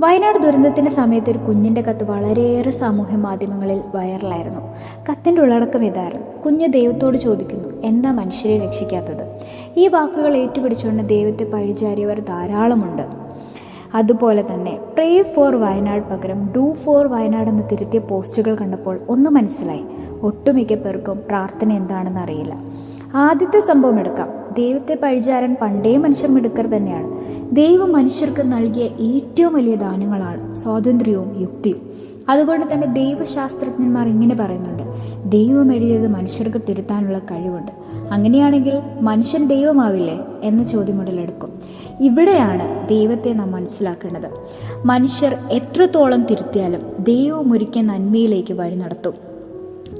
വയനാട് ദുരന്തത്തിന്റെ സമയത്ത് ഒരു കുഞ്ഞിന്റെ കത്ത് വളരെയേറെ സാമൂഹ്യ മാധ്യമങ്ങളിൽ വൈറലായിരുന്നു. കത്തിന്റെ ഉള്ളടക്കം ഇതായിരുന്നു. കുഞ്ഞ് ദൈവത്തോട് ചോദിക്കുന്നു എന്താ മനുഷ്യരെ രക്ഷിക്കാത്തത്? ഈ വാക്കുകൾ ഏറ്റുപിടിച്ചുകൊണ്ട് ദൈവത്തെ പഴിചാരിയവർ ധാരാളമുണ്ട്. അതുപോലെ തന്നെ പ്രേ ഫോർ വയനാട് പകരം ഡു ഫോർ വയനാട് എന്ന് തിരുത്തിയ പോസ്റ്റുകൾ കണ്ടപ്പോൾ ഒന്ന് മനസ്സിലായി. ഒട്ടുമിക്ക പേർക്കും പ്രാർത്ഥന എന്താണെന്ന് അറിയില്ല. ആദ്യത്തെ സംഭവം എടുക്കാം. ദൈവത്തെ പഴിചാരൻ പണ്ടേ മനുഷ്യർ മിടുക്കർ തന്നെയാണ്. ദൈവം മനുഷ്യർക്ക് നൽകിയ ഏറ്റവും വലിയ ദാനങ്ങളാണ് സ്വാതന്ത്ര്യവും യുക്തിയും. അതുകൊണ്ട് തന്നെ ദൈവശാസ്ത്രജ്ഞന്മാർ ഇങ്ങനെ പറയുന്നുണ്ട്. ദൈവം എഴുതിയത് മനുഷ്യർക്ക് തിരുത്താനുള്ള കഴിവുണ്ട്. അങ്ങനെയാണെങ്കിൽ മനുഷ്യൻ ദൈവമാവില്ലേ എന്ന ചോദ്യം ഉടലെടുക്കും ഇവിടെയാണ് ദൈവത്തെ നാം മനസ്സിലാക്കേണ്ടത്. മനുഷ്യർ എത്രത്തോളം തിരുത്തിയാലും ദൈവം ഒരുക്കിയ നന്മയിലേക്ക് വഴി നടത്തും.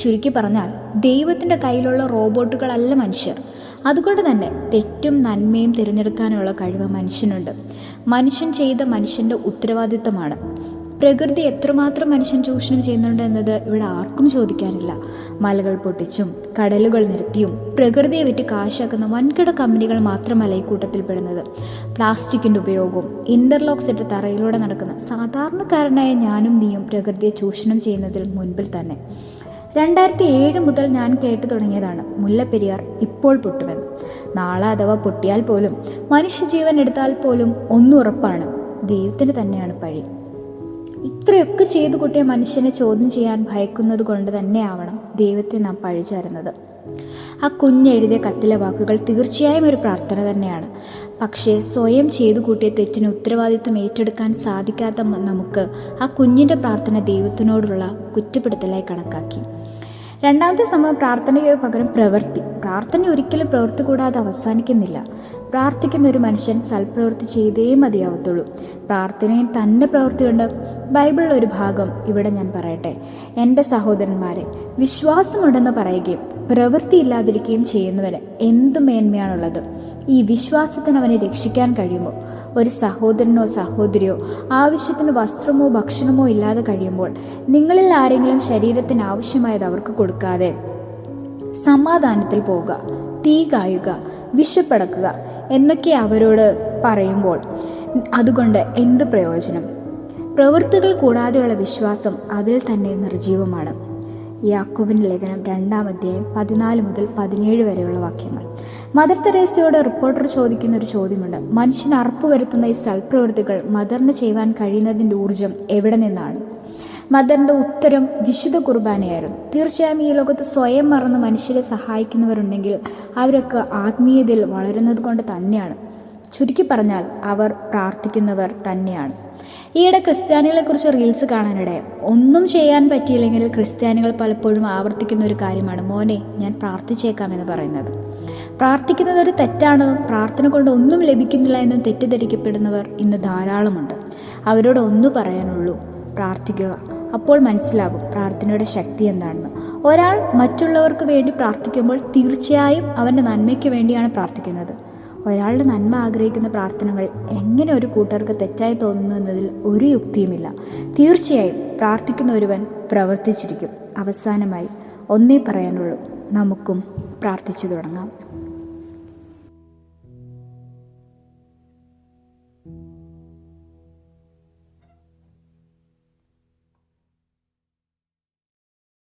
ചുരുക്കി പറഞ്ഞാൽ ദൈവത്തിന്റെ കയ്യിലുള്ള റോബോട്ടുകളല്ല മനുഷ്യർ. അതുകൊണ്ട് തന്നെ തെറ്റും നന്മയും തിരഞ്ഞെടുക്കാനുള്ള കഴിവ് മനുഷ്യനുണ്ട്. മനുഷ്യൻ ചെയ്ത മനുഷ്യന്റെ ഉത്തരവാദിത്തമാണ്. പ്രകൃതി എത്രമാത്രം മനുഷ്യൻ ചൂഷണം ചെയ്യുന്നുണ്ട് എന്നത് ഇവിടെ ആർക്കും ചോദിക്കാനില്ല. മലകൾ പൊട്ടിച്ചും കടലുകൾ നിരത്തിയും പ്രകൃതിയെ വിറ്റ് കാശാക്കുന്ന വൻകിട കമ്പനികൾ മാത്രമല്ല ഈ കൂട്ടത്തിൽ പെടുന്നത് പ്ലാസ്റ്റിക്കിന്റെ ഉപയോഗവും ഇന്റർലോക്സ് ഇട്ട് തറയിലൂടെ നടക്കുന്ന സാധാരണക്കാരനായ ഞാനും നീയും പ്രകൃതിയെ ചൂഷണം ചെയ്യുന്നതിൽ മുൻപിൽ തന്നെ. രണ്ടായിരത്തി ഏഴ് മുതൽ ഞാൻ കേട്ടു തുടങ്ങിയതാണ് മുല്ലപ്പെരിയാർ ഇപ്പോൾ പൊട്ടുമെന്ന്. നാളെ അഥവാ പൊട്ടിയാൽ പോലും മനുഷ്യജീവൻ എടുത്താൽ പോലും ഒന്നുറപ്പാണ് ദൈവത്തിന് തന്നെയാണ് പഴി. ഇത്രയൊക്കെ ചെയ്തു കൂട്ടിയ മനുഷ്യനെ ചോദ്യം ചെയ്യാൻ ഭയക്കുന്നത് കൊണ്ട് തന്നെയാവണം ദൈവത്തെ നാം പഴിചാരുന്നത് ആ കുഞ്ഞെഴുതിയ കത്തിലെ വാക്കുകൾ തീർച്ചയായും ഒരു പ്രാർത്ഥന തന്നെയാണ്. പക്ഷേ സ്വയം ചെയ്തു കൂട്ടിയ തെറ്റിന് ഉത്തരവാദിത്വം ഏറ്റെടുക്കാൻ സാധിക്കാത്ത നമുക്ക് ആ കുഞ്ഞിന്റെ പ്രാർത്ഥന ദൈവത്തിനോടുള്ള കുറ്റപ്പെടുത്തലായി കണക്കാക്കി. രണ്ടാമത്തെ സംഭവം പ്രാർത്ഥനയ്ക്ക് പകരം പ്രവൃത്തി. പ്രാർത്ഥന ഒരിക്കലും പ്രവൃത്തി കൂടാതെ അവസാനിക്കുന്നില്ല. പ്രാർത്ഥിക്കുന്ന ഒരു മനുഷ്യൻ സൽപ്രവൃത്തി ചെയ്തേ മതിയാവത്തുള്ളൂ. പ്രാർത്ഥനയിൽ തന്നെ പ്രവൃത്തിയുണ്ട് ബൈബിളിൽ ഒരു ഭാഗം ഇവിടെ ഞാൻ പറയട്ടെ. എന്റെ സഹോദരന്മാരെ വിശ്വാസമുണ്ടെന്ന് പറയുകയും പ്രവൃത്തി ഇല്ലാതിരിക്കുകയും ചെയ്യുന്നവന് എന്തു മേന്മയാണുള്ളത്? ഈ വിശ്വാസത്തിന് അവനെ രക്ഷിക്കാൻ കഴിയുമോ? ഒരു സഹോദരനോ സഹോദരിയോ ആവശ്യത്തിന് വസ്ത്രമോ ഭക്ഷണമോ ഇല്ലാതെ കഴിയുമ്പോൾ നിങ്ങളിൽ ആരെങ്കിലും ശരീരത്തിന് ആവശ്യമായത് അവർക്ക് കൊടുക്കാതെ സമാധാനത്തിൽ പോവുക തീ കായുക വിശപ്പടക്കുക എന്നൊക്കെ അവരോട് പറയുമ്പോൾ അതുകൊണ്ട് എന്ത് പ്രയോജനം? പ്രവൃത്തികൾ കൂടാതെയുള്ള വിശ്വാസം അതിൽ തന്നെ നിർജീവമാണ്. യാക്കോബിന്റെ ലേഖനം രണ്ടാം അധ്യായം പതിനാല് മുതൽ പതിനേഴ് വരെയുള്ള വാക്യങ്ങൾ. മദർ തെരേസയോട് റിപ്പോർട്ടർ ചോദിക്കുന്ന ഒരു ചോദ്യമുണ്ട്. മനുഷ്യന് അറപ്പ് വരുത്തുന്ന ഈ സൽപ്രവൃത്തികൾ മദറിന് ചെയ്യുവാൻ കഴിയുന്നതിന്റെ ഊർജം എവിടെ നിന്നാണ്? മദറിന്റെ ഉത്തരം വിശുദ്ധ കുർബാനയായിരുന്നു. തീർച്ചയായും ഈ ലോകത്ത് സ്വയം മറന്ന് മനുഷ്യരെ സഹായിക്കുന്നവരുണ്ടെങ്കിൽ അവരൊക്കെ ആത്മീയതയിൽ വളരുന്നത് കൊണ്ട് തന്നെയാണ്. ചുരുക്കി പറഞ്ഞാൽ അവർ പ്രാർത്ഥിക്കുന്നവർ തന്നെയാണ്. ഈയിടെ ക്രിസ്ത്യാനികളെക്കുറിച്ച് റീൽസ് കാണാനിടെ. ഒന്നും ചെയ്യാൻ പറ്റിയില്ലെങ്കിൽ ക്രിസ്ത്യാനികൾ പലപ്പോഴും ആവർത്തിക്കുന്ന ഒരു കാര്യമാണ്. മോനെ ഞാൻ പ്രാർത്ഥിച്ചേക്കാം എന്ന് പറയുന്നത്. പ്രാർത്ഥിക്കുന്നത് ഒരു തെറ്റാണെന്നും പ്രാർത്ഥന കൊണ്ട് ഒന്നും ലഭിക്കുന്നില്ല എന്നും തെറ്റിദ്ധരിക്കപ്പെടുന്നവർ ഇന്ന് ധാരാളമുണ്ട്. അവരോട് ഒന്നു പറയാനുള്ളൂ. പ്രാർത്ഥിക്കുക. അപ്പോൾ മനസ്സിലാകും പ്രാർത്ഥനയുടെ ശക്തി എന്താണെന്ന്. ഒരാൾ മറ്റുള്ളവർക്ക് വേണ്ടി പ്രാർത്ഥിക്കുമ്പോൾ തീർച്ചയായും അവന്റെ നന്മയ്ക്ക് വേണ്ടിയാണ് പ്രാർത്ഥിക്കുന്നത്. ഒരാളുടെ നന്മ ആഗ്രഹിക്കുന്ന പ്രാർത്ഥനകൾ എങ്ങനെ ഒരു കൂട്ടർക്ക് തെറ്റായി തോന്നുന്നു എന്നതിൽ ഒരു യുക്തിയുമില്ല. തീർച്ചയായും പ്രാർത്ഥിക്കുന്ന ഒരുവൻ പ്രവർത്തിച്ചിരിക്കും. അവസാനമായി ഒന്നേ പറയാനുള്ളൂ നമുക്കും പ്രാർത്ഥിച്ചു തുടങ്ങാം.